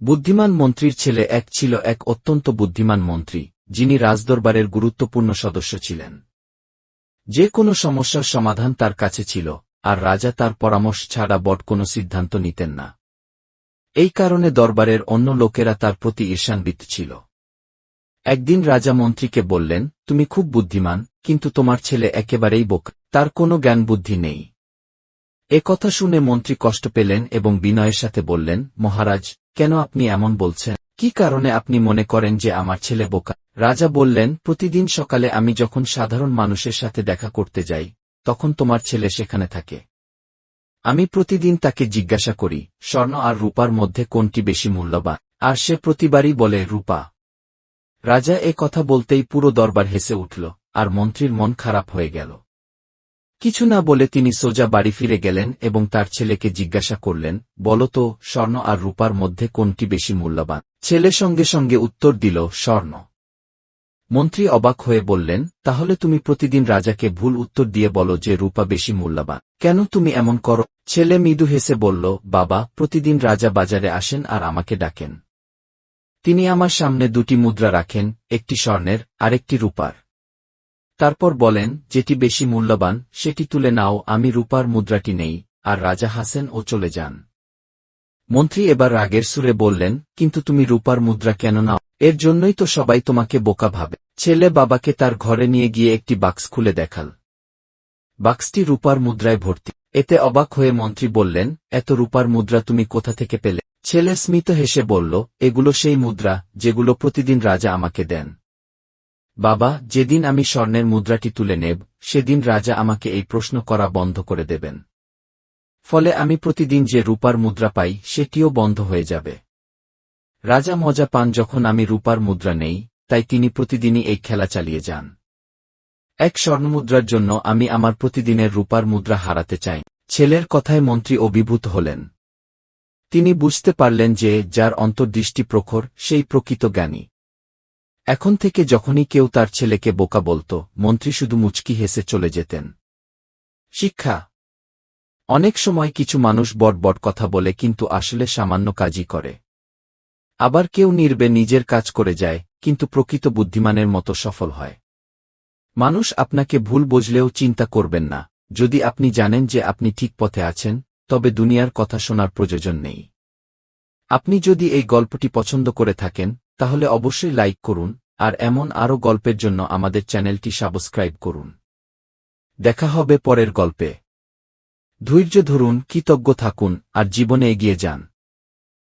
বুদ্ধিমান মন্ত্রীর ছেলে এক ছিল এক অত্যন্ত বুদ্ধিমান মন্ত্রী, যিনি রাজদরবারের গুরুত্বপূর্ণ সদস্য ছিলেন। যে কোনো সমস্যার সমাধান তার কাছে ছিল, আর রাজা তার পরামর্শ ছাড়া বট কোনো সিদ্ধান্ত নিতেন না। এই কারণে দরবারের অন্য লোকেরা তার প্রতি ঈর্ষান্বিত ছিল। একদিন রাজা মন্ত্রীকে বললেন, তুমি খুব বুদ্ধিমান, কিন্তু তোমার ছেলে একেবারেই বোক, তার কোনো জ্ঞান বুদ্ধি নেই। এ কথা শুনে মন্ত্রী কষ্ট পেলেন এবং বিনয়ের সাথে বললেন, মহারাজ, কেন আপনি এমন বলছেন? কি কারণে আপনি মনে করেন যে আমার ছেলে বোকা? রাজা বললেন, প্রতিদিন সকালে আমি যখন সাধারণ মানুষের সাথে দেখা করতে যাই, তখন তোমার ছেলে সেখানে থাকে। আমি প্রতিদিন তাকে জিজ্ঞাসা করি, স্বর্ণ আর রূপার মধ্যে কোনটি বেশি মূল্যবান? আর সে প্রতিবারই বলে, রূপা। রাজা এ কথা বলতেই পুরো দরবার হেসে উঠল, আর মন্ত্রীর মন খারাপ হয়ে গেল। কিছু না বলে তিনি সোজা বাড়ি ফিরে গেলেন এবং তার ছেলেকে জিজ্ঞাসা করলেন, বলো তো, স্বর্ণ আর রূপার মধ্যে কোনটি বেশি মূল্যবান? ছেলে সঙ্গে সঙ্গে উত্তর দিল, স্বর্ণ। মন্ত্রী অবাক হয়ে বললেন, তাহলে তুমি প্রতিদিন রাজাকে ভুল উত্তর দিয়ে বলো যে রূপা বেশি মূল্যবান। কেন তুমি এমন করো? ছেলে মৃদু হেসে বলল, বাবা, প্রতিদিন রাজা বাজারে আসেন আর আমাকে ডাকেন। তিনি আমার সামনে দুটি মুদ্রা রাখেন, একটি স্বর্ণের, আরেকটি রূপার। তারপর বলেন, যেটি বেশি মূল্যবান, সেটি তুলে নাও, আমি রূপার মুদ্রাটি নেই, আর রাজা হাসেন ও চলে যান। মন্ত্রী এবার রাগের সুরে বললেন, কিন্তু তুমি রূপার মুদ্রা কেন নাও? এর জন্যই তো সবাই তোমাকে বোকা ভাবে। ছেলে বাবাকে তার ঘরে নিয়ে গিয়ে একটি বাক্স খুলে দেখাল। বাক্সটি রূপার মুদ্রায় ভর্তি। এতে অবাক হয়ে মন্ত্রী বললেন, এত রূপার মুদ্রা তুমি কোথা থেকে পেলে? ছেলে স্মিত হেসে বলল, এগুলো সেই মুদ্রা, যেগুলো প্রতিদিন রাজা আমাকে দেন। বাবা, যেদিন আমি স্বর্ণের মুদ্রাটি তুলে নেব, সেদিন রাজা আমাকে এই প্রশ্ন করা বন্ধ করে দেবেন। ফলে আমি প্রতিদিন যে রূপার মুদ্রা পাই, সেটিও বন্ধ হয়ে যাবে। রাজা মজা পান যখন আমি রূপার মুদ্রা নেই, তাই তিনি প্রতিদিনই এই খেলা চালিয়ে যান। এক স্বর্ণমুদ্রার জন্য আমি আমার প্রতিদিনের রূপার মুদ্রা হারাতে চাই। ছেলের কথায় মন্ত্রী অভিভূত হলেন। তিনি বুঝতে পারলেন যে, যার অন্তর্দৃষ্টি প্রখর, সেই প্রকৃত জ্ঞানী। এখন থেকে যখনই কেউ তার ছেলেকে বোকা বলত, মন্ত্রী শুধু মুচকি হেসে চলে যেতেন। শিক্ষা। অনেক সময় কিছু মানুষ বট বট কথা বলে কিন্তু আসলে সামান্য কাজই করে। আবার কেউ নির্বে নিজের কাজ করে যায়, কিন্তু প্রকৃত বুদ্ধিমানের মতো সফল হয়। মানুষ আপনাকে ভুল বুঝলেও চিন্তা করবেন না। যদি আপনি জানেন যে আপনি ঠিক পথে আছেন, তবে দুনিয়ার কথা শোনার প্রয়োজন নেই। আপনি যদি এই গল্পটি পছন্দ করে থাকেন তাহলে অবশ্যই লাইক করুন, আর এমন আরও গল্পের জন্য আমাদের চ্যানেলটি সাবস্ক্রাইব করুন। দেখা হবে পরের গল্পে। ধৈর্য ধরুন, কৃতজ্ঞ থাকুন, আর জীবনে এগিয়ে যান।